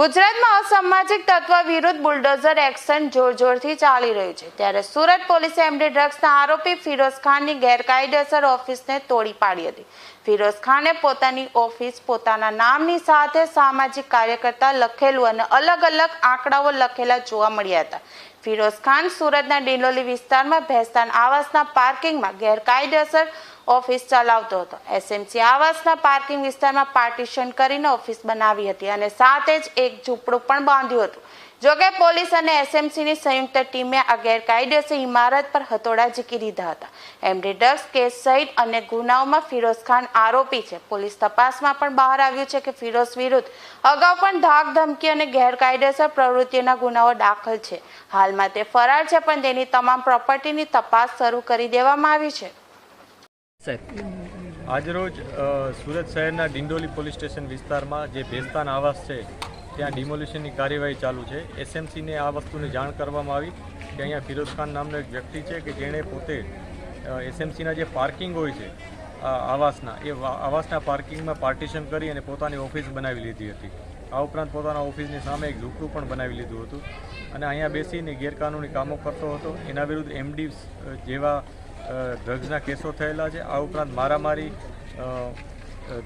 ગુજરાતમાં અસામાજિક તત્વ વિરુદ્ધ બુલડોઝર એક્શન જોરજોરથી ચાલી રહ્યું છે. ત્યારે સુરત પોલીસે એમડી ડ્રગ્સના આરોપી ફિરોઝ ખાનની ગેરકાયદેસર ઓફિસને તોડી પાડી હતી. ફિરોઝ ખાને પોતાની ઓફિસ પોતાના નામની સાથે સામાજિક કાર્યકર્તા લખેલું અને અલગ અલગ આંકડાઓ લખેલા જોવા મળ્યા હતા. ફિરોઝ ખાન સુરતના ડિંડોલી વિસ્તારમાં ભેસ્તાન આવાસના પાર્કિંગમાં ગેરકાયદેસર ઓફિસ ચલાવતો હતો. એસએમસી આવાસના પાર્કિંગ વિસ્તારમાં પાર્ટીશન કરીને ઓફિસ બનાવી હતી અને સાથે જ એક ઝૂંપડું પણ બાંધ્યું હતું. જોકે પોલીસ અને એસએમસીની સંયુક્ત ટીમે આ ગેરકાયદેસર ઇમારત પર હથોડા ઝીકી દીધા હતા. એમડી ડ્રગ્સ કેસ સહિત અન્ય ગુનાઓમાં ફિરોઝ ખાન આરોપી છે. પોલીસ તપાસમાં પણ બહાર આવ્યું છે કે ફિરોઝ વિરુદ્ધ અગાઉ પણ ધાક ધમકી અને ગેરકાયદેસર પ્રવૃત્તિના ગુનાઓ દાખલ છે. હાલમાં તે ફરાર છે, પણ તેની તમામ પ્રોપર્ટીની તપાસ શરૂ કરી દેવામાં આવી છે. આજરોજ સુરત શહેરના ડિંડોલી પોલીસ સ્ટેશન વિસ્તારમાં જે ભેસ્તાન આવાસ છે, ત્યાં ડિમોલિશનની કાર્યવાહી ચાલુ છે. એસએમસીને આ વસ્તુની જાણ કરવામાં આવી કે અહીંયા ફિરોઝ ખાન નામનો એક વ્યક્તિ છે કે જેણે પોતે એસએમસીના જે પાર્કિંગ હોય છે આવાસના, એ આવાસના પાર્કિંગમાં પાર્ટીશન કરી અને પોતાની ઓફિસ બનાવી લીધી હતી. આ ઉપરાંત પોતાના ઓફિસની સામે એક ઝૂંપડું પણ બનાવી લીધું હતું. અને અહીંયા બેસીને ગેરકાનૂની કામો કરતો હતો. એના વિરુદ્ધ એમડી જેવા ડ્રગ્સના કેસો થયેલા છે. આ ઉપરાંત મારામારી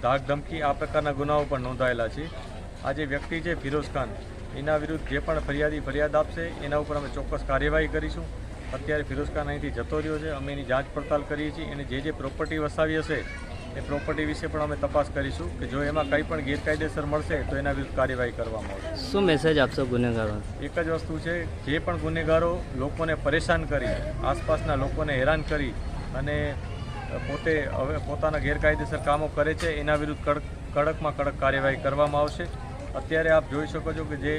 ધાક ધમકી આ પ્રકારના ગુનાઓ પણ નોંધાયેલા છે. આ જે વ્યક્તિ છે ફિરોઝ ખાન, એના વિરુદ્ધ જે પણ ફરિયાદી ફરિયાદ આપશે, એના ઉપર અમે ચોક્કસ કાર્યવાહી કરીશું. અત્યારે ફિરોઝ ખાન અહીંથી જતો રહ્યો છે. અમે એની જાંચ પડતાલ કરીએ છીએ. એને જે જે પ્રોપર્ટી વસાવી હશે, એ પ્રોપર્ટી વિશે પણ અમે તપાસ કરીશું કે જો એમાં કંઈ પણ ગેરકાયદેસર મળશે, તો એના વિરુદ્ધ કાર્યવાહી કરવામાં આવશે. શું મેસેજ આપશો ગુનેગારો એક જ વસ્તુ છે, જે પણ ગુનેગારો લોકોને પરેશાન કરી, આસપાસના લોકોને હેરાન કરી અને પોતે હવે પોતાના ગેરકાયદેસર કામો કરે છે, એના વિરુદ્ધ કડક, કડકમાં કડક કાર્યવાહી કરવામાં આવશે. અત્યારે આપ જોઈ શકો છો કે જે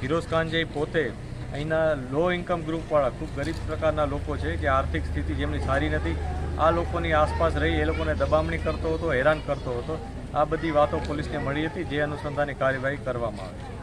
ફિરોઝ ખાન જે પોતે અહીંના લો ઇન્કમ ગ્રુપવાળા ખૂબ ગરીબ પ્રકારના લોકો છે કે આર્થિક સ્થિતિ જેમની સારી નથી, આ લોકોની આસપાસ રહી, એ લોકોને દબામણી કરતો હતો, હેરાન કરતો હતો. આ બધી વાતો પોલીસને મળી હતી જે અનુસંધાને કાર્યવાહી કરવામાં આવી